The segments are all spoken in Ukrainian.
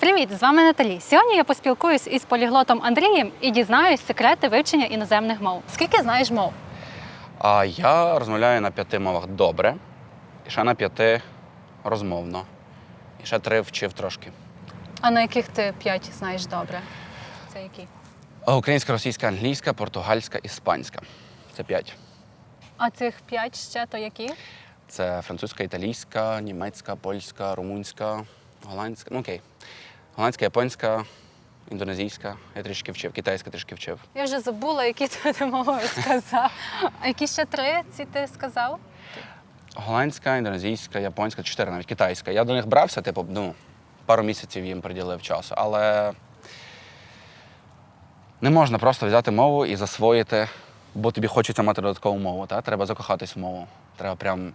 Привіт, з вами Наталі. Сьогодні я поспілкуюсь із поліглотом Андрієм і дізнаюсь секрети вивчення іноземних мов. Скільки знаєш мов? А я розмовляю на п'яти мовах добре, і ще на п'яти розмовно. І ще три вчив трошки. А на яких ти п'ять знаєш добре? Це які? Українська, російська, англійська, португальська, іспанська. Це п'ять. А цих п'ять ще то які? Це французька, італійська, німецька, польська, румунська, голландська. Ну окей. Голландська, японська, індонезійська. Я трішки вчив, китайська трішки вчив. Я вже забула, які ти мови сказав. А які ще три ці ти сказав? Голландська, індонезійська, японська, чотири навіть китайська. Я до них брався, типу, ну, пару місяців їм приділив часу. Але не можна просто взяти мову і засвоїти, бо тобі хочеться мати додаткову мову. Та? Треба закохатись в мову. Треба прям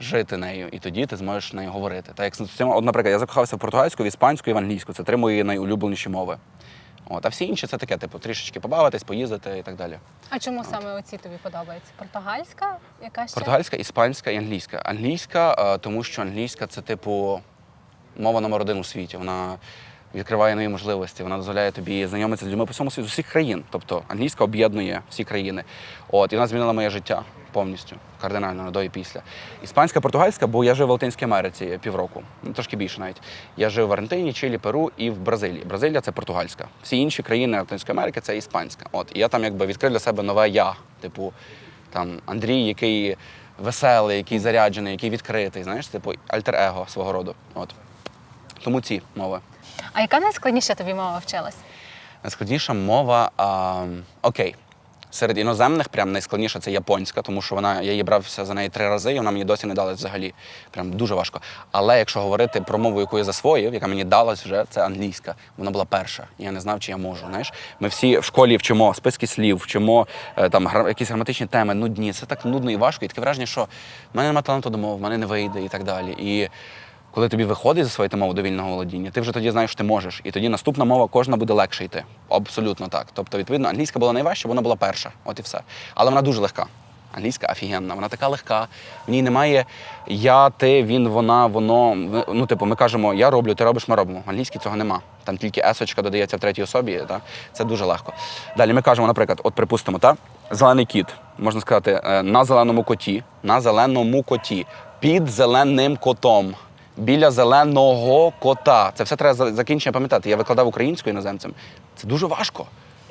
жити нею, і тоді ти зможеш нею говорити. Так, як от, наприклад, я закохався в португальську, в іспанську і в англійську. Це три мої найулюбленіші мови. От, а всі інші це таке, типу, трішечки побавитись, поїздити і так далі. А чому саме оці тобі подобаються? Португальська? Яка ще? Португальська, іспанська і англійська. Англійська, е, тому що англійська це типу мова номер один у світі. Вона відкриває нові можливості, вона дозволяє тобі знайомитися з людьми по всьому світу з усіх країн. Тобто англійська об'єднує всі країни. От і вона змінила моє життя повністю, кардинально на до і після. Іспанська, португальська, бо я жив в Латинській Америці півроку, ну трошки більше навіть. Я жив в Аргентині, Чилі, Перу і в Бразилії. Бразилія це португальська. Всі інші країни Латинської Америки це іспанська. От і я там якби відкрив для себе нове я, типу там Андрій, який веселий, який заряджений, який відкритий, знаєш, типу альтер-его свого роду. От. Тому ці мови. А яка найскладніша тобі мова вчилась? Найскладніша мова. А, окей. Серед іноземних прям найскладніша це японська, тому що вона я її брався за неї три рази, і вона мені досі не далась взагалі. Прям дуже важко. Але якщо говорити про мову, яку я засвоїв, яка мені далась вже, це англійська. Вона була перша. І я не знав, чи я можу. Знаєш, ми всі в школі вчимо списки слів, вчимо е, там гра- якісь граматичні теми, нудні. Це так нудно і важко. І таке враження, що в мене немає таланту до мови, в мене не вийде і так далі. І коли тобі виходить засвоїти мову до вільного володіння, ти вже тоді знаєш, що ти можеш. І тоді наступна мова кожна буде легше йти. Абсолютно так. Тобто, відповідно, англійська була найважча, вона була перша. От і все. Але вона дуже легка. Англійська офігенна, вона така легка. В ній немає я, ти, він, вона, воно. Ну, типу, ми кажемо, я роблю, ти робиш, ми робимо. В англійській цього нема. Там тільки есочка додається в третій особі. Та? Це дуже легко. Далі ми кажемо, наприклад, от припустимо, та? зелений кіт. Можна сказати, е, на зеленому коті, на зеленому коті, під зеленим котом. Біля зеленого кота. Це все треба закінчення пам'ятати. Я викладав українською іноземцям. Це дуже важко.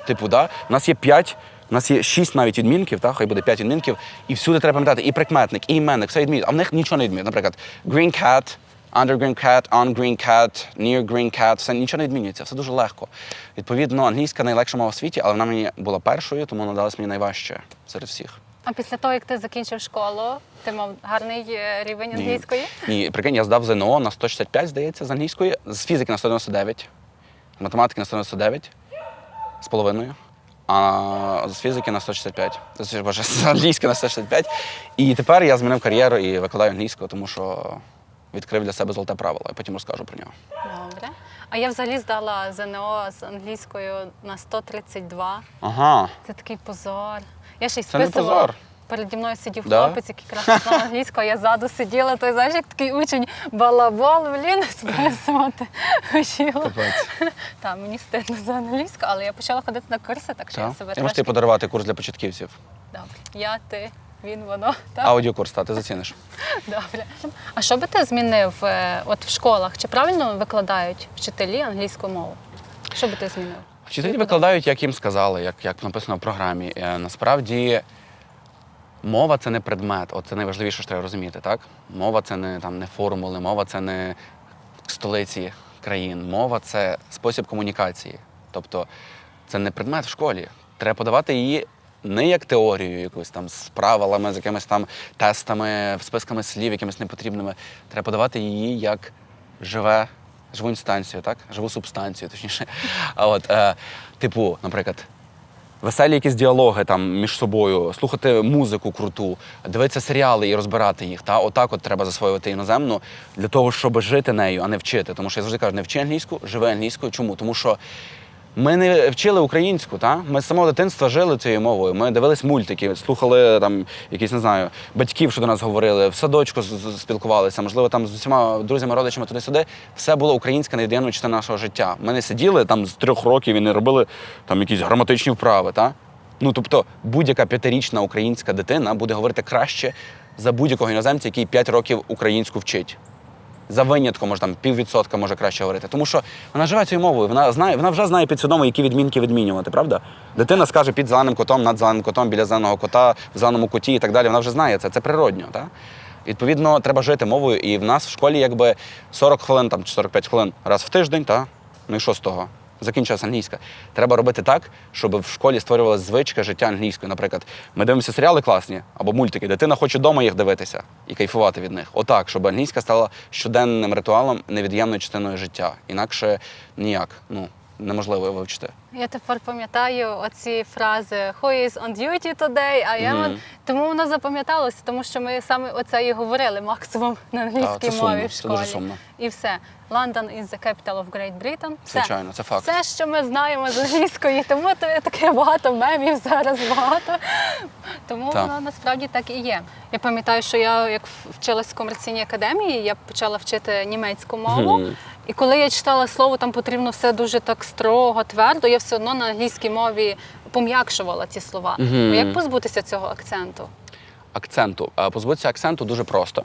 Типу, да? у нас є п'ять, у нас є шість навіть відмінків, та? хай буде п'ять відмінків, і всюди треба пам'ятати і прикметник, і іменник, все відмінює. А в них нічого не відмінює. Наприклад, green cat, under green cat, on green cat, near green cat, все нічого не відмінюється, все дуже легко. Відповідно, англійська найлегша мова в світі, але вона мені була першою, тому вона далась мені найважче серед всіх. А після того, як ти закінчив школу, ти мав гарний е, рівень англійської? Ні, прикинь, я здав ЗНО на 165, здається, з англійської, з фізики на 199, з математики на 199 з половиною, а з фізики на 165. З, боже, з англійської на 165. І тепер я змінив кар'єру і викладаю англійську, тому що відкрив для себе золоте правило. Я потім розкажу про нього. Добре. А я взагалі здала ЗНО з англійською на 132. Ага. Це такий позор. Я ще й Це не списувала. позор. Переді мною сидів Да? хлопець, який краще знав англійську, а я ззаду сиділа, той знаєш, як такий учень балабол, блін, списувати. Капець. Так, мені стидно за англійську, але я почала ходити на курси, так що я себе Я можу трошки... подарувати курс для початківців. Добре. Я, ти, він, воно. Так? Аудіокурс, та, ти заціниш. Добре. А що би ти змінив е, от в школах? Чи правильно викладають вчителі англійську мову? Що би ти змінив? Вчителі викладають, як їм сказали, як, як написано в програмі. Е, Насправді мова це не предмет, от це найважливіше, що треба розуміти, так? Мова це не, там, не формули, мова це не столиці країн. Мова це спосіб комунікації. Тобто це не предмет в школі. Треба подавати її не як теорію, якусь там з правилами, з якимись там тестами, списками слів, якимись непотрібними. Треба подавати її як живе, живу інстанцію, так? Живу субстанцію, точніше. А от, е, типу, наприклад, веселі якісь діалоги там між собою, слухати музику круту, дивитися серіали і розбирати їх. Та отак от треба засвоювати іноземну для того, щоб жити нею, а не вчити. Тому що я завжди кажу, не вчи англійську, живи англійською. Чому? Тому що Ми не вчили українську, та? ми з самого дитинства жили цією мовою. Ми дивились мультики, слухали там якісь, не знаю, батьків, що до нас говорили, в садочку спілкувалися, можливо, там з усіма друзями, родичами туди-сюди. Все було українське невід'ємна частина нашого життя. Ми не сиділи там з трьох років і не робили там якісь граматичні вправи. Та? Ну, тобто, будь-яка п'ятирічна українська дитина буде говорити краще за будь-якого іноземця, який п'ять років українську вчить. За винятком, може там піввідсотка може краще говорити. Тому що вона живе цією мовою, вона знає, вона вже знає підсвідомо, які відмінки відмінювати, правда? Дитина скаже під зеленим котом, над зеленим котом, біля зеленого кота, в зеленому коті і так далі. Вона вже знає це, це природньо. Так? Відповідно, треба жити мовою, і в нас в школі якби 40 хвилин там, чи 45 хвилин раз в тиждень, та? ну і що з того? Закінчилась англійська. Треба робити так, щоб в школі створювалася звичка життя англійською. Наприклад, ми дивимося серіали класні або мультики. Дитина хоче вдома їх дивитися і кайфувати від них. Отак, щоб англійська стала щоденним ритуалом, невід'ємною частиною життя. Інакше ніяк. Ну неможливо вивчити. Я тепер пам'ятаю оці фрази Who is on duty today? I am on... Мгм. Тому воно запам'яталося, тому що ми саме оце і говорили максимум на англійській це мові сумно, в це дуже сумно. І все. London is the capital of Great Britain. Все. Звичайно, це факт. Все, що ми знаємо з англійської, тому то таке багато мемів зараз багато. Тому Так. воно насправді так і є. Я пам'ятаю, що я як вчилась в комерційній академії, я почала вчити німецьку мову. Мгм. І коли я читала слово, там потрібно все дуже так строго, твердо, я все одно на англійській мові пом'якшувала ці слова. Мгм. Як позбутися цього акценту? акценту. Позбутися акценту дуже просто.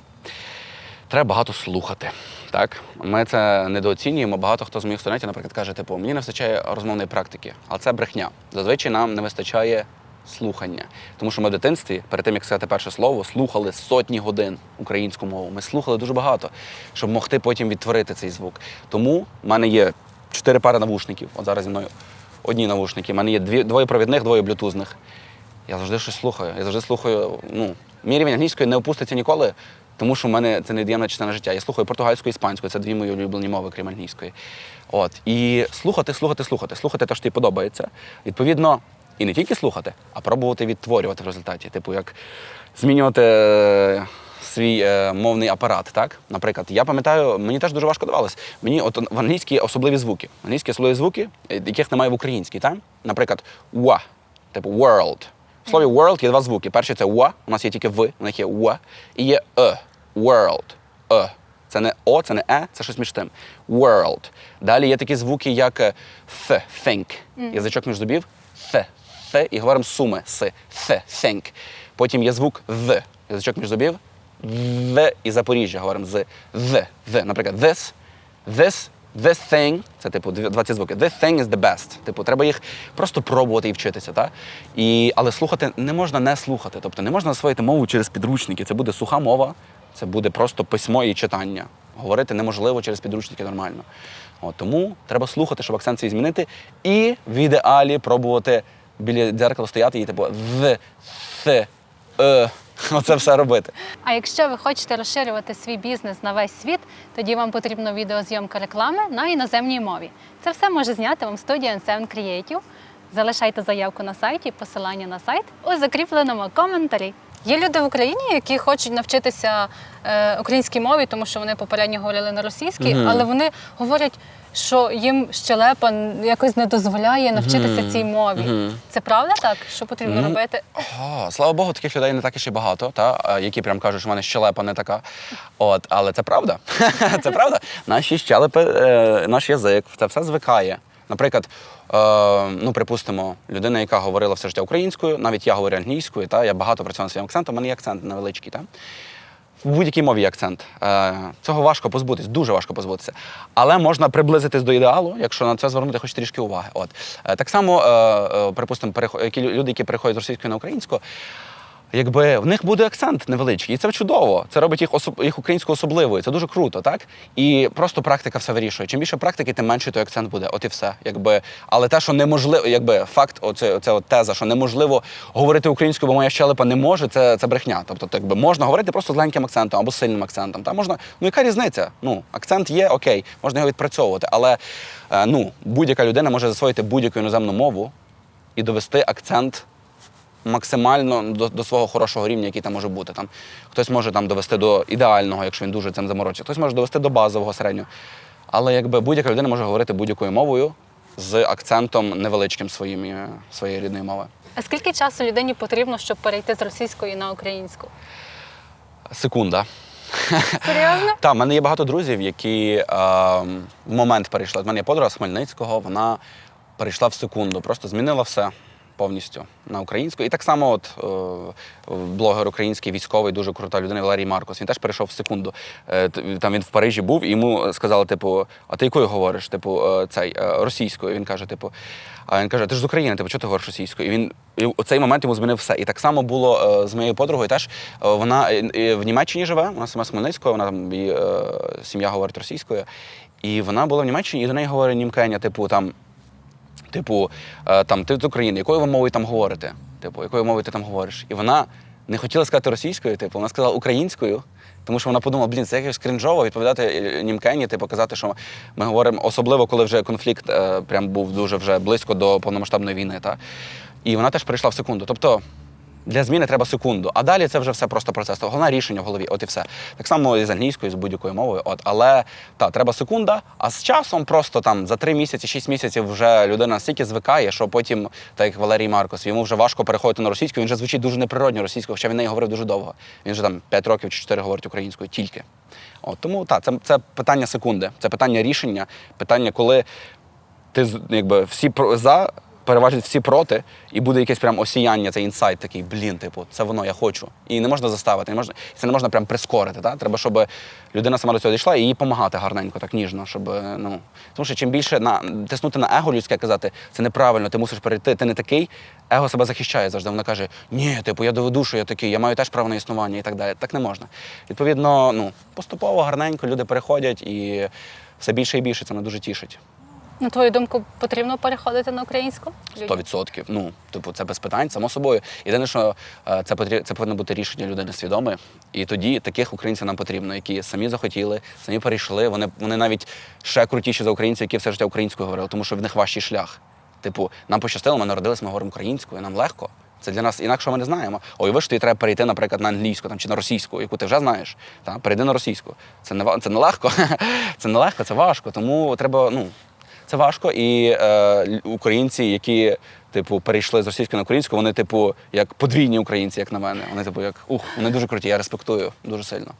Треба багато слухати. Так? Ми це недооцінюємо. Багато хто з моїх студентів, наприклад, каже, типу, мені не вистачає розмовної практики, але це брехня. Зазвичай нам не вистачає слухання. Тому що ми в дитинстві, перед тим як сказати перше слово, слухали сотні годин українську мову. Ми слухали дуже багато, щоб могти потім відтворити цей звук. Тому в мене є чотири пари навушників. От зараз зі мною одні навушники. У мене є дві, двоє провідних, двоє блютузних. Я завжди щось слухаю. Я завжди слухаю. Ну, мій рівень англійської не опуститься ніколи, тому що в мене це невід'ємна частина життя. Я слухаю португальську і іспанську, це дві мої улюблені мови, крім англійської. От. І слухати, слухати, слухати, слухати те, що тобі подобається. Відповідно, і не тільки слухати, а пробувати відтворювати в результаті. Типу, як змінювати е, свій е, мовний апарат. Так? Наприклад, я пам'ятаю, мені теж дуже важко давалось. Мені от в англійській особливі звуки. В англійській особливі звуки, е, яких немає в українській. Так? Наприклад, «ва», типу world. В слові world є два звуки. Перший це «ва», у нас є тільки «в», у них є «ва», і є «е», world, «е». Це не О, це не Е, це щось між тим. World. Далі є такі звуки, як е, th, think. Язичок між зубів th, th, і говоримо суми с, th, think. Потім є звук the, язичок між зубів the і Запоріжжя говоримо з the, the. Наприклад, this, this, this thing, це типу дві- два ці звуки. This thing is the best. Типу, треба їх просто пробувати і вчитися. Та? І, але слухати не можна не слухати. Тобто не можна освоїти мову через підручники. Це буде суха мова, це буде просто письмо і читання. Говорити неможливо через підручники нормально. От, тому треба слухати, щоб акцент свій змінити, і в ідеалі пробувати біля дзеркала стояти і типу the, the, е. Оце все робити. А якщо ви хочете розширювати свій бізнес на весь світ, тоді вам потрібна відеозйомка реклами на іноземній мові. Це все може зняти вам студія N7 Creative. Залишайте заявку на сайті, посилання на сайт у закріпленому коментарі. Є люди в Україні, які хочуть навчитися е, українській мові, тому що вони попередньо говорили на російській, Мгм. але вони говорять, що їм щелепа якось не дозволяє навчитися Мгм. цій мові. Мгм. Це правда так? Що потрібно Ну, робити? О, слава Богу, таких людей не так і ще багато, та, які прям кажуть, що в мене щелепа не така. От, але це правда. це правда. Наші щелепи, е, наш язик, це все звикає. Наприклад, е, ну, припустимо, людина, яка говорила все життя українською, навіть я говорю англійською, та, я багато працюю над своїм акцентом, у мене є акцент невеличкий. Та? В будь-якій мові є акцент. Е, Цього важко позбутись, дуже важко позбутися. Але можна приблизитись до ідеалу, якщо на це звернути хоч трішки уваги. От. Е, Так само, е, е, припустимо, перехо- люди, які переходять з російської на українську, якби в них буде акцент невеличкий, і це чудово. Це робить їх особ... їх українську особливою. Це дуже круто, так? І просто практика все вирішує. Чим більше практики, тим менше той акцент буде. От і все. Якби, але те, що неможливо, якби факт, оце, оце теза, що неможливо говорити українською, бо моя щелепа не може, це, це брехня. Тобто, так якби можна говорити просто з легеньким акцентом або з сильним акцентом. Та можна, ну яка різниця? Ну, акцент є, окей, можна його відпрацьовувати. Але е, ну, будь-яка людина може засвоїти будь-яку іноземну мову і довести акцент максимально до, до свого хорошого рівня, який там може бути. Там хтось може там довести до ідеального, якщо він дуже цим заморочиться, хтось може довести до базового середнього. Але якби будь-яка людина може говорити будь-якою мовою з акцентом невеличким своїм, своєї рідної мови. А скільки часу людині потрібно, щоб перейти з російської на українську? Секунда. Серйозно? Так, в мене є багато друзів, які е, в момент перейшли. У мене є подруга з Хмельницького, вона перейшла в секунду, просто змінила все повністю на українську. І так само, от е, блогер український військовий, дуже крута людина Валерій Маркос. Він теж перейшов в секунду. Е, там він в Парижі був, і йому сказали, типу, а ти якою говориш? Типу, е, цей е, російською. Він каже, типу, а він каже, ти ж з України, типу, чого ти говориш російською? І він і у цей момент йому змінив все. І так само було е, з моєю подругою. Теж вона в Німеччині живе, вона сама з Хмельницького, вона там її сім'я говорить російською. І вона була в Німеччині, і до неї говорить німкеня, типу, там. Типу, е, там ти з України, якою ви мовою там говорите? Типу, якою мовою ти там говориш? І вона не хотіла сказати російською, типу, вона сказала українською, тому що вона подумала, блін, це якось крінжово відповідати е, німкені, типу, казати, що ми говоримо, особливо коли вже конфлікт е, прям був дуже вже близько до повномасштабної війни. Та? І вона теж прийшла в секунду. Тобто. Для зміни треба секунду, а далі це вже все просто процес. Головне рішення в голові, от і все. Так само і з англійською, з будь-якою мовою. От, але та треба секунда. А з часом просто там за три місяці, шість місяців вже людина настільки звикає, що потім, так як Валерій Маркос, йому вже важко переходити на російську. Він вже звучить дуже неприродньо російською, хоча він неї говорив дуже довго. Він вже там 5 років чи 4 говорить українською тільки. От тому так, це, це питання секунди, це питання рішення, питання, коли ти якби всі за. Переважать всі проти, і буде якесь прям осіяння, цей інсайт такий, блін, типу, це воно, я хочу. І не можна заставити, не можна, це не можна прям прискорити. Та? Треба, щоб людина сама до цього дійшла і їй допомагати гарненько, так ніжно. Щоб, е, ну, тому що чим більше на, тиснути на его людське, казати, це неправильно, ти мусиш перейти, ти не такий, его себе захищає завжди. Вона каже, ні, типу, я доведу, що я такий, я маю теж право на існування і так далі. Так не можна. Відповідно, ну, поступово, гарненько люди переходять і все більше і більше це мене дуже тішить. На твою думку, потрібно переходити на українську? Сто відсотків. Ну, типу, це без питань, само собою. Єдине, що е, це потрібно, це повинно бути рішення людини свідоме. І тоді таких українців нам потрібно, які самі захотіли, самі перейшли. Вони, вони навіть ще крутіші за українців, які все життя українською говорили, тому що в них важчий шлях. Типу, нам пощастило, ми народилися, ми говоримо українською, нам легко. Це для нас інакше ми не знаємо. Ой, ви ж тобі треба перейти, наприклад, на англійську там, чи на російську, яку ти вже знаєш. Та? Перейди на російську. Це не, це не легко. це не легко, це важко. Тому треба, ну, це важко. І е, українці, які типу перейшли з російської на українську, вони, типу, як подвійні українці, як на мене. Вони, типу, як ух, вони дуже круті. Я респектую дуже сильно.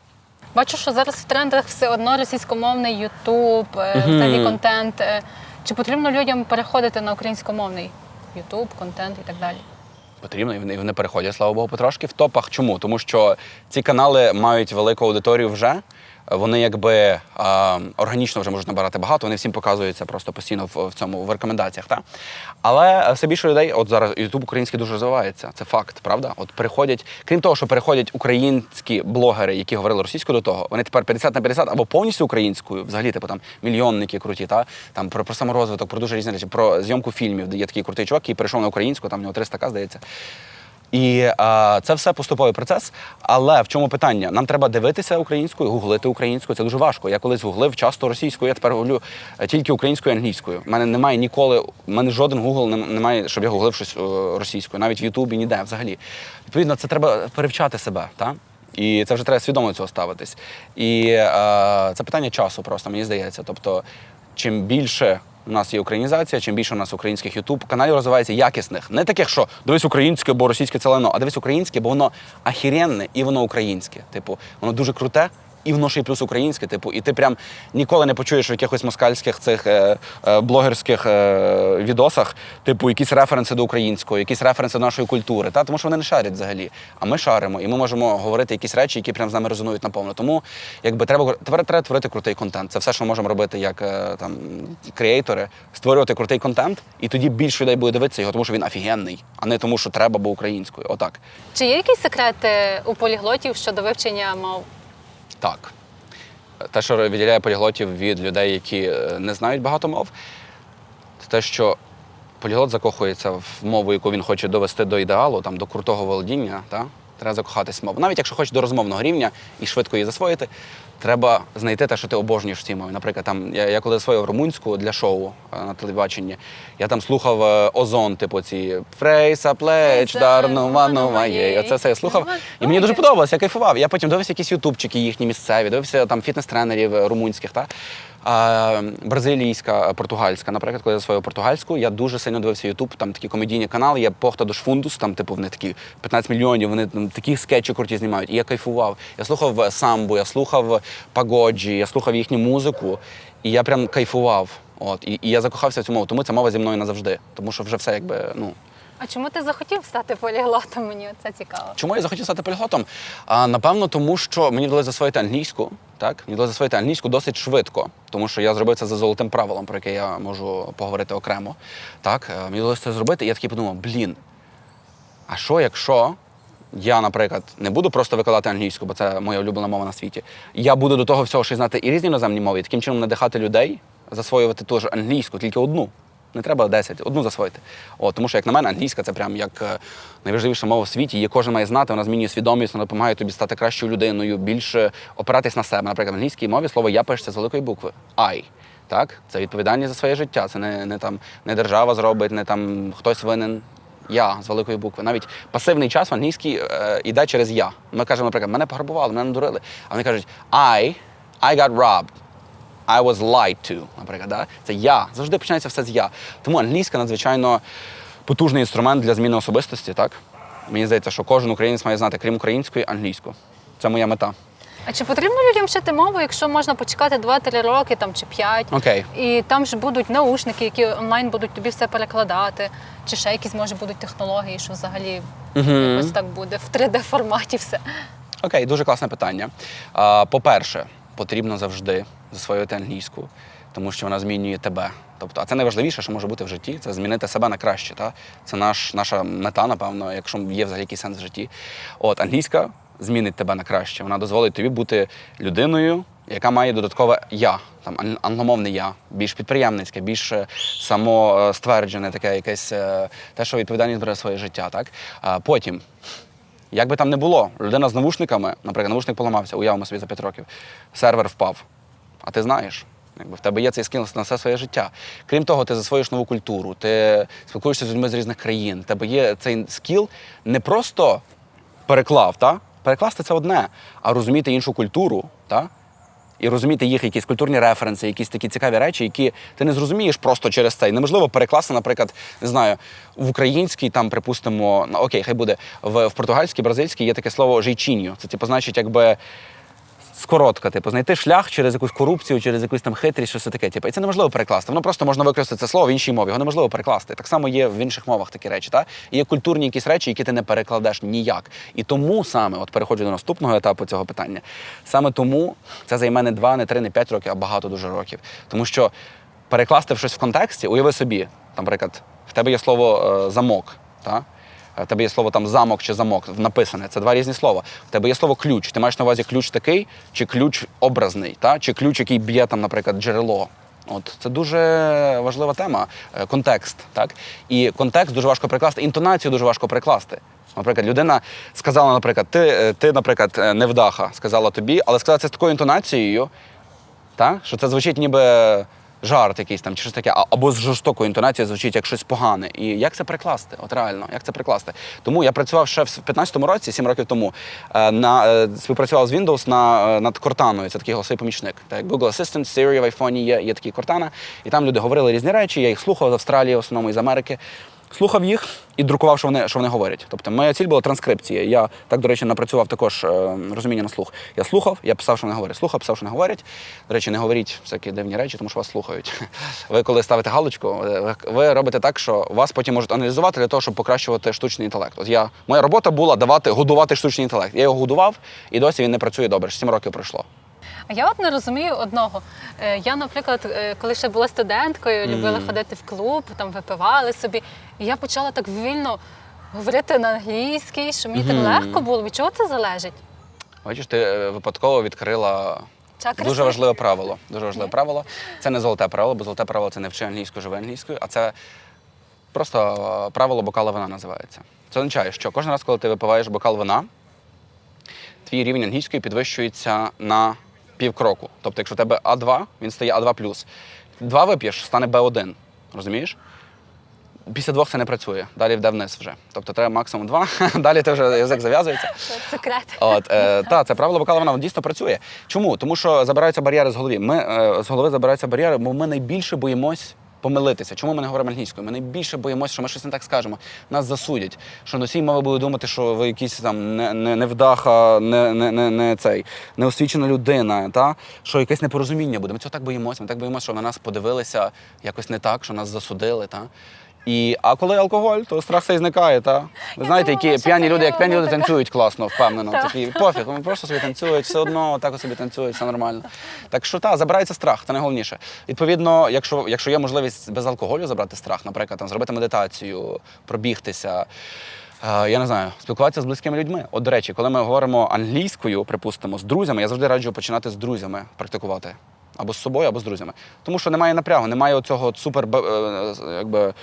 Бачу, що зараз в трендах все одно російськомовний Ютуб, е, взагалі контент. Е, Чи потрібно людям переходити на українськомовний Ютуб, контент і так далі? Потрібно, і вони, і вони переходять, слава Богу, потрошки в топах. Чому? Тому що ці канали мають велику аудиторію вже. Вони якби а, органічно вже можуть набирати багато, вони всім показуються просто постійно в, в цьому в рекомендаціях. Та? Але все більше людей, от зараз Ютуб український дуже розвивається. Це факт, правда? От переходять, крім того, що переходять українські блогери, які говорили російською до того, вони тепер 50 на 50 або повністю українською, взагалі, типу там мільйонники круті, та там про, про саморозвиток, про дуже різні речі, про зйомку фільмів, де є такий крутий чувак, який перейшов на українську, там в нього 300 к здається. І а, це все поступовий процес. Але в чому питання? Нам треба дивитися українською, гуглити українською. Це дуже важко. Я колись гуглив часто російською, я тепер гуглю е, тільки українською і англійською. У мене немає ніколи, у мене жоден гугл не- немає, щоб я гуглив щось е, російською, навіть в Ютубі ніде взагалі. Відповідно, це треба перевчати себе. Та? І це вже треба свідомо до цього ставитись. І е, це питання часу просто, мені здається. Тобто, чим більше у нас є українізація, чим більше у нас українських ютуб каналів розвивається якісних. Не таких, що дивись українське, бо російське це лайно, а дивись українське, бо воно ахіренне і воно українське. Типу, воно дуже круте. І ще й плюс українське, типу, і ти прям ніколи не почуєш в якихось москальських цих е, е, блогерських е, відосах, типу, якісь референси до українського, якісь референси до нашої культури, та тому що вони не шарять взагалі. А ми шаримо, і ми можемо говорити якісь речі, які прям з нами резонують наповно. Тому якби треба тепер треба творити крутий контент. Це все, що ми можемо робити як е, там креатори, створювати крутий контент, і тоді більше людей буде дивитися його, тому що він офігенний, а не тому, що треба, бо українською. Отак. Чи є якісь секрети у поліглотів щодо вивчення мов? Так. Те, що відділяє поліглотів від людей, які е, не знають багато мов, це те, що поліглот закохується в мову, яку він хоче довести до ідеалу, там, до крутого володіння. Та? Треба закохатись в мову. Навіть якщо хочеш до розмовного рівня і швидко її засвоїти, треба знайти те, що ти обожнюєш в цій мові. Наприклад, там, я, я коли засвоїв румунську для шоу е, на телебаченні, я там слухав е, озон, типу ці Фрейса, плеч, дарнова, нова є. Оце все я слухав. І мені дуже подобалось, я кайфував. Я потім дивився якісь ютубчики їхні місцеві, дивився там фітнес-тренерів е, румунських. Та? Бразилійська, португальська. Наприклад, коли я засвоїв португальську, я дуже сильно дивився Ютуб, там такі комедійні канали, є Похта до Шфундус, там, типу, вони такі 15 мільйонів, вони там такі скетчі круті знімають. І я кайфував. Я слухав е, самбу, я слухав пагоджі, я слухав їхню музику, і я прям кайфував. От, і, і я закохався в цю мову, тому ця мова зі мною назавжди. Тому що вже все якби, ну. А чому ти захотів стати поліглотом? Мені це цікаво. Чому я захотів стати поліглотом? А, напевно, тому що мені вдалося засвоїти англійську. Так, мені вдалося засвоїти англійську досить швидко, тому що я зробив це за золотим правилом, про яке я можу поговорити окремо. Так, е, мені вдалося це зробити, і я такий подумав: блін, а що якщо я, наприклад, не буду просто викладати англійську, бо це моя улюблена мова на світі. Я буду до того всього ще знати і різні іноземні мови, і таким чином надихати людей засвоювати ту ж англійську, тільки одну. Не треба 10, одну засвоїти. О, тому що, як на мене, англійська це прям як е, найважливіша мова в світі. Її кожен має знати, вона змінює свідомість, вона допомагає тобі стати кращою людиною, більше опиратись на себе. Наприклад, в англійській мові слово я пишеться з великої букви I. Так? Це відповідальність за своє життя. Це не, не там не держава зробить, не там хтось винен. Я з великої букви. Навіть пасивний час в англійській е, йде через я. Ми кажемо, наприклад, мене пограбували, мене надурили. А вони кажуть I, I got robbed. I was lied to, наприклад. Да? Це я. Завжди починається все з я. Тому англійська надзвичайно потужний інструмент для зміни особистості. Так? Мені здається, що кожен українець має знати, крім української, англійську. Це моя мета. А чи потрібно людям вчити мову, якщо можна почекати 2-3 роки там, чи 5? Окей. І там ж будуть наушники, які онлайн будуть тобі все перекладати, чи ще якісь може будуть технології, що взагалі якось так буде в 3D-форматі все. Окей, дуже класне питання. А, По-перше, потрібно завжди засвоювати англійську, тому що вона змінює тебе. Тобто, а це найважливіше, що може бути в житті, це змінити себе на краще. Та? Це наш, наша мета, напевно, якщо є взагалі якийсь сенс в житті. От англійська змінить тебе на краще. Вона дозволить тобі бути людиною, яка має додаткове я, там англомовне я, більш підприємницьке, більш е, самостверджене, таке якесь е, те, що відповідальність бере своє життя. Так? А потім як би там не було, людина з навушниками, наприклад, навушник поламався, уявимо собі за 5 років, сервер впав. А ти знаєш, якби в тебе є цей скіл на все своє життя. Крім того, ти засвоїш нову культуру, ти спілкуєшся з людьми з різних країн. В тебе є цей скіл не просто переклав, та? перекласти це одне, а розуміти іншу культуру, та? І розуміти їх якісь культурні референси, якісь такі цікаві речі, які ти не зрозумієш просто через це. І неможливо перекласти, наприклад, не знаю, в український, там, припустимо, окей, хай буде, в, в португальській, бразильській є таке слово жейчіньо. Це типу, значить, якби. Скоротка, типу, знайти шлях через якусь корупцію, через якусь там хитрість, щось таке. Типу, і це неможливо перекласти. Воно просто можна використати це слово в іншій мові. Його неможливо перекласти. Так само є в інших мовах такі речі. Та? Є культурні якісь речі, які ти не перекладеш ніяк. І тому саме, от переходжу до наступного етапу цього питання. Саме тому це займе не два, не три, не п'ять років, а багато дуже років. Тому що перекласти щось в контексті, уяви собі, там, наприклад, в тебе є слово е, замок. Та? В тебе є слово там замок чи замок написане. Це два різні слова. В тебе є слово ключ. Ти маєш на увазі ключ такий, чи ключ образний, та? чи ключ, який б'є там, наприклад, джерело. От це дуже важлива тема. е, Контекст, так і контекст дуже важко перекласти. Інтонацію дуже важко перекласти. Наприклад, людина сказала, наприклад, ти, е, ти, наприклад, е, невдаха, сказала тобі, але сказала це з такою інтонацією, та? що це звучить ніби жарт якийсь там чи щось таке, або з жорстокою інтонацією звучить як щось погане. І як це прикласти? От реально, як це прикласти? Тому я працював ще в 15-му році, 7 років тому, е, на, е, співпрацював з Windows на, е, над Кортаною. Це такий голосовий помічник. Так, Google Assistant, Siri в айфоні є, є такі Cortana. І там люди говорили різні речі, я їх слухав з Австралії, в основному із Америки. Слухав їх і друкував, що вони, що вони говорять. Тобто моя ціль була транскрипція. Я так, до речі, напрацював також е, розуміння на слух. Я слухав, я писав, що вони говорять. Слухав, писав, що вони говорять. До речі, не говоріть всякі дивні речі, тому що вас слухають. Ви коли ставите галочку, е, ви робите так, що вас потім можуть аналізувати для того, щоб покращувати штучний інтелект. От я моя робота була давати годувати штучний інтелект. Я його годував, і досі він не працює добре. Сім років пройшло. Я от не розумію одного. Е, Я, наприклад, е, коли ще була студенткою, любила ходити в клуб, там випивали собі. І я почала так вільно говорити на англійській, що мені так легко було. Від чого це залежить? Бачиш, ти е, випадково відкрила Чакри дуже важливе правило. Дуже важливе правило. Це не золоте правило, бо золоте правило це не вчи англійською, живи англійською, а це просто правило бокала вина називається. Це означає, що кожен раз, коли ти випиваєш бокал вина, твій рівень англійської підвищується на півкроку. Тобто, якщо в тебе А2, він стає А2. Два вип'єш, стане Б1. Розумієш? Після двох це не працює. Далі йде вниз вже. Тобто треба максимум два, далі ти вже язик зав'язується. Це секрет. От, е, та, це правило бокала, воно дійсно працює. Чому? Тому що забираються бар'єри з голови. Ми е, з голови забираються бар'єри, бо ми найбільше боїмось помилитися. Чому ми не говоримо англійською? Ми найбільше боїмося, що ми щось не так скажемо. Нас засудять. Що носій мови буде думати, що ви якийсь там не, не, невдаха, не, не, не, не цей неосвічена людина, та що якесь непорозуміння буде. Ми цього так боїмося. Ми так боїмося, що на нас подивилися якось не так, що нас засудили. Та? І, а коли алкоголь, то страх цей зникає. Та? Ви знаєте, думала, які п'яні люди, як п'яні люди танцюють класно, впевнено. Такі пофіг, вони просто собі танцюють, все одно так собі танцюють, все нормально. Так що так, забирається страх, це найголовніше. Відповідно, якщо, якщо є можливість без алкоголю забрати страх, наприклад, там зробити медитацію, пробігтися. е, Я не знаю, спілкуватися з близькими людьми. От, до речі, коли ми говоримо англійською, припустимо, з друзями, я завжди раджу починати з друзями практикувати. Або з собою, або з друзями. Тому що немає напрягу, немає оцього супер е, якби,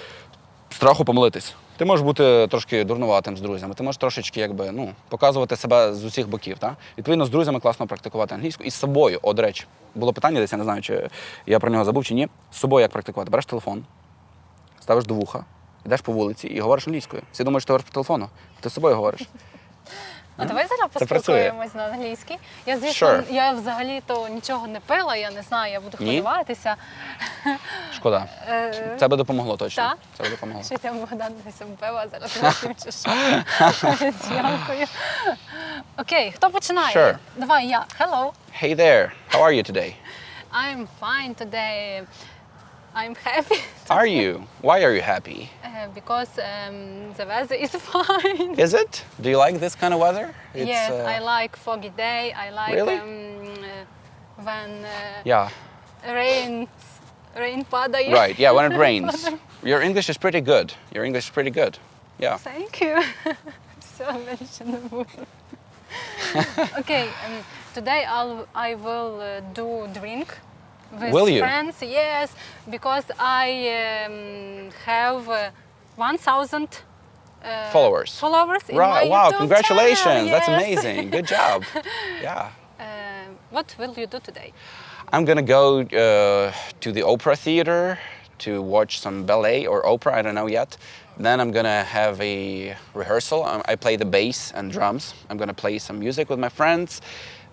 страху помилитись. Ти можеш бути трошки дурнуватим з друзями, ти можеш трошечки якби, ну, показувати себе з усіх боків. Та? Відповідно, з друзями класно практикувати англійську і з собою. О, до речі, було питання десь, я не знаю, чи я про нього забув чи ні. З собою як практикувати? Береш телефон, ставиш до вуха, йдеш по вулиці і говориш англійською. Всі думають, що ти говориш по телефону, ти з собою говориш. А давай зараз Це працює. поспілкуємось на англійській. Я звісно, Sure. я взагалі то нічого не пила, я не знаю, я буду Ні? хвилюватися. Шкода. Е, Це би допомогло точно. Так? Це би допомогло. Що там Богдан десь пива зараз потім чи що з. Окей, хто починає? Sure. Давай я. Hello. Hey there, how are you today? I'm fine today. I'm happy Are you? Why are you happy? uh, because um, the weather is fine. Is it? Do you like this kind of weather? yes, uh, I like foggy day. I like Really? um, uh, when uh, Yeah. rain rain падає. Right, yeah, when it rains. Your English is pretty good. Your English is pretty good. Yeah. Thank you. Все, більше не буду. Okay, um, today I'll, I will uh, do drink with Will you? friends. Yes, because I um, have uh, 1,000 uh, Followers. Followers in my Wow, YouTube congratulations. channel, That's yes. amazing. Good job. Yeah. Uh, what will you do today? I'm going to go uh, to the opera theater to watch some ballet or opera, I don't know yet. Then I'm going to have a rehearsal. Um, I play the bass and drums. I'm going to play some music with my friends.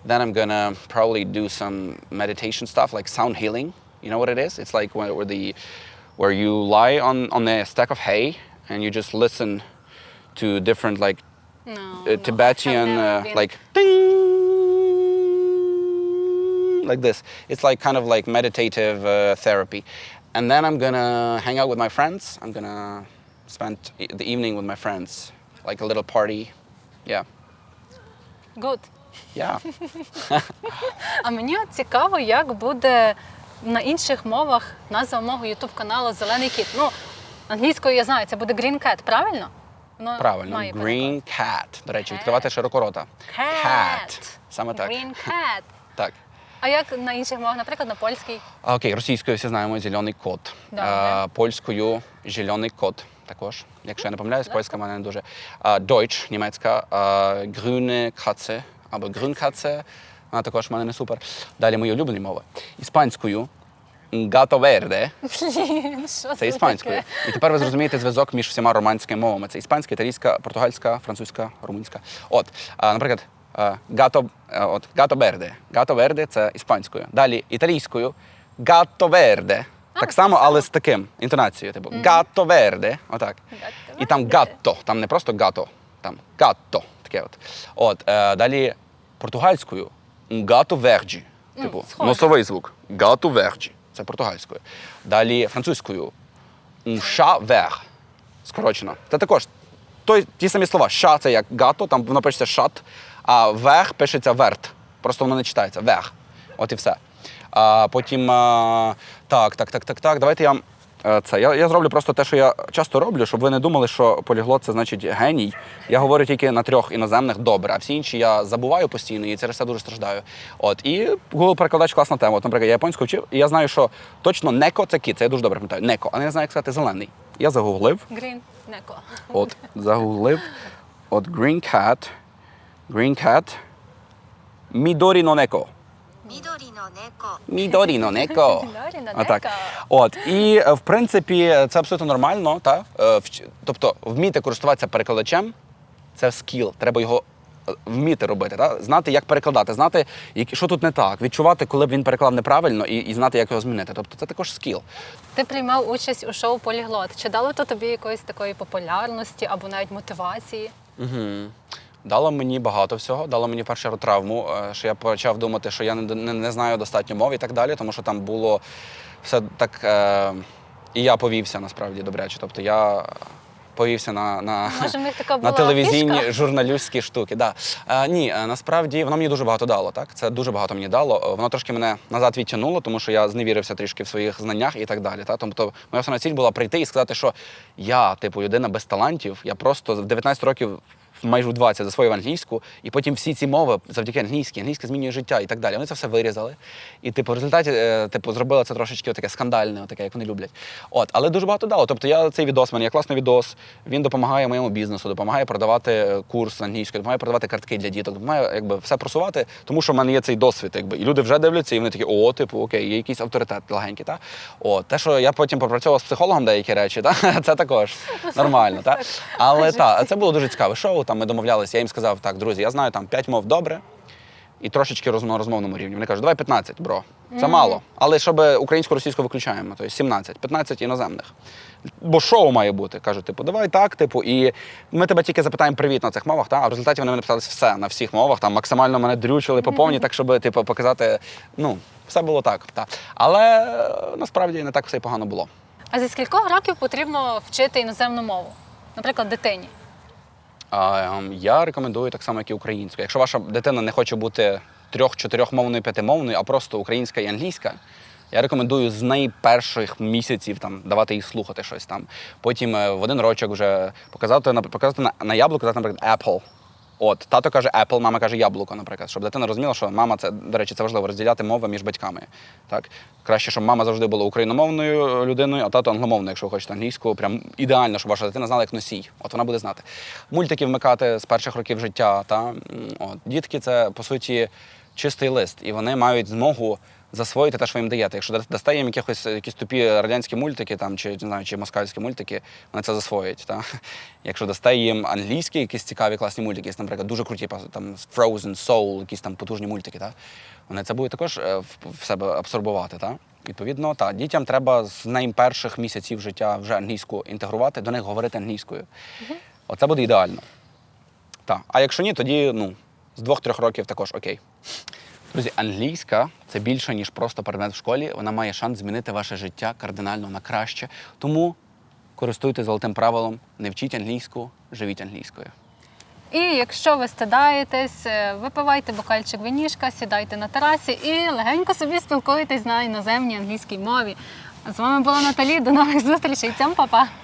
Then I'm going to probably do some meditation stuff like sound healing. You know what it is? It's like where, where the where you lie on on a stack of hay and you just listen to different like No, uh, Tibetan, never uh, like ding, like this. It's like kind of like meditative uh, therapy. And then I'm gonna hang out with my friends. I'm gonna spend the evening with my friends, like a little party. Yeah, Good. Yeah. А мені от цікаво, як буде на інших мовах назва мого ютуб каналу Зелений кіт. Ну, англійською я знаю, це буде Green Cat, правильно? Воно Правильно. має Green cat. До речі, Cat. відкривати широко рота. Cat. Саме так. Green Cat. Так. А як на інших мовах, наприклад, на польській? А, Окей, російською всі знаємо зелений кот. Добре. А, польською зелений кот також. Якщо я не помиляюсь, польська в мене не дуже. А, Deutsch, німецька, а, grüne Katze або Grünkatze, вона також в мене не супер. Далі мої улюблені мови. Іспанською. Блін, що Це іспанською. І тепер ви зрозумієте зв'язок між всіма романськими мовами. Це іспанська, італійська, португальська, французька, румунська. От, а, наприклад, гато, от, гато верде. Гато верде це іспанською. Далі італійською гато верде. Так само, але з таким інтонацією. Типу гато верде. Отак. І там гатто, там не просто гато, там гатто. Таке от. От, е, далі португальською гато верджі. Типу, схоже. носовий звук. Гато верджі. Це португальською. Далі французькою ша вер. Скорочено. Це також той, ті самі слова. Ша це як гато, там воно пишеться шат, а вер пишеться верт. Просто воно не читається. Вер. От і все. А потім. А, так, так, так, так, так. Давайте я. Е, це. Я я зроблю просто те, що я часто роблю, щоб ви не думали, що поліглот це значить геній. Я говорю тільки на трьох іноземних добре, а всі інші я забуваю постійно і через це дуже страждаю. От і Google перекладач класна тема. От, Наприклад, я японську вчив, і я знаю, що точно неко це кіт, це я дуже добре пам'ятаю. Неко, а не знаю, як сказати зелений. Я загуглив. Green неко. От, загуглив. От green cat. Green cat. Мідорі но неко. Мідоріно, Отак. неко. От і е, в принципі це абсолютно нормально, та Е, тобто вміти користуватися перекладачем це скіл. Треба його е, вміти робити, та? знати, як перекладати, знати, що тут не так, відчувати, коли б він переклав неправильно, і, і знати, як його змінити. Тобто це також скіл. Ти приймав участь у шоу Поліглот. Чи дало то тобі якоїсь такої популярності або навіть мотивації? Угу. Дало мені багато всього. Дало мені першу травму, е, що я почав думати, що я не, не, не знаю достатньо мов і так далі, тому що там було все так. Е, і я повівся насправді добряче. Тобто я повівся на, на, Може, в така була на телевізійні фішка? журналістські штуки. Да. Е, ні, е, насправді воно мені дуже багато дало. Так? Це дуже багато мені дало. Е, Воно трошки мене назад відтягнуло, тому що я зневірився трішки в своїх знаннях і так далі. Та? Тобто моя основна ціль була прийти і сказати, що я, типу, людина без талантів, я просто в 19 років. Майже в 20 засвоїв англійську, і потім всі ці мови завдяки англійській, англійська змінює життя і так далі. Вони це все вирізали. І, типу, в результаті, е, типу, зробили це трошечки таке скандальне, таке, як вони люблять. От, але дуже багато дало. Тобто я цей відос, мене є класний відос. Він допомагає моєму бізнесу, допомагає продавати е, курс англійської, допомагає продавати картки для діток, допомагає якби все просувати, тому що в мене є цей досвід. Якби. І люди вже дивляться, і вони такі, о, типу, окей, є якийсь авторитет легенький. Та? О, те, що я потім попрацьовував з психологом деякі речі, та? це також нормально. Та? Але та, це було дуже цікаве шоу. Там ми домовлялися, я їм сказав, так, друзі, я знаю там 5 мов добре. І трошечки розмов- на розмовному рівні. Вони кажуть, давай 15, бро. Це мало. Але щоб українську російську виключаємо, тобто 17, 15 іноземних. Бо шоу має бути. Кажуть, типу, давай так, типу, і ми тебе тільки запитаємо привіт на цих мовах, та? а в результаті вони мене питались все на всіх мовах, там максимально мене дрючили по повній, так щоб типу, показати, ну, все було так. Та. Але е, насправді не так все й погано було. А зі скількох років потрібно вчити іноземну мову? Наприклад, дитині. Ем, я рекомендую так само, як і українську. Якщо ваша дитина не хоче бути трьох, чотирьохмовною, п'ятимовною, а просто українська і англійська. Я рекомендую з найперших місяців там давати їй слухати щось там. Потім е, в один рочок вже показати на показати на, на яблуко, наприклад, Apple. От тато каже Apple, мама каже яблуко, наприклад, щоб дитина розуміла, що мама це до речі, це важливо розділяти мови між батьками. Так краще, щоб мама завжди була україномовною людиною, а тато англомовною, якщо ви хочете англійську. Прям ідеально, щоб ваша дитина знала як носій. От вона буде знати. Мультики вмикати з перших років життя. Та от дітки це по суті чистий лист, і вони мають змогу. Засвоїти те, що ви їм даєте. Якщо дасте їм якихось якісь тупі радянські мультики, там чи не знаю, чи москальські мультики, вони це засвоюють. Та? Якщо дасте їм англійські, якісь цікаві класні мультики, якісь, наприклад, дуже круті, там Frozen, Soul, якісь там потужні мультики, та? вони це будуть також е, в, себе абсорбувати. Та? Відповідно, та, дітям треба з найперших місяців життя вже англійську інтегрувати, до них говорити англійською. Оце буде ідеально. Так. А якщо ні, тоді ну, з двох-трьох років також окей. Друзі, англійська це більше, ніж просто предмет в школі. Вона має шанс змінити ваше життя кардинально на краще. Тому користуйтесь золотим правилом: не вчіть англійську, живіть англійською. І якщо ви стидаєтесь, е, випивайте бокальчик винішка, сідайте на терасі і легенько собі спілкуєтесь на іноземній англійській мові. З вами була Наталі. До нових зустрічей. Цьом, па-па!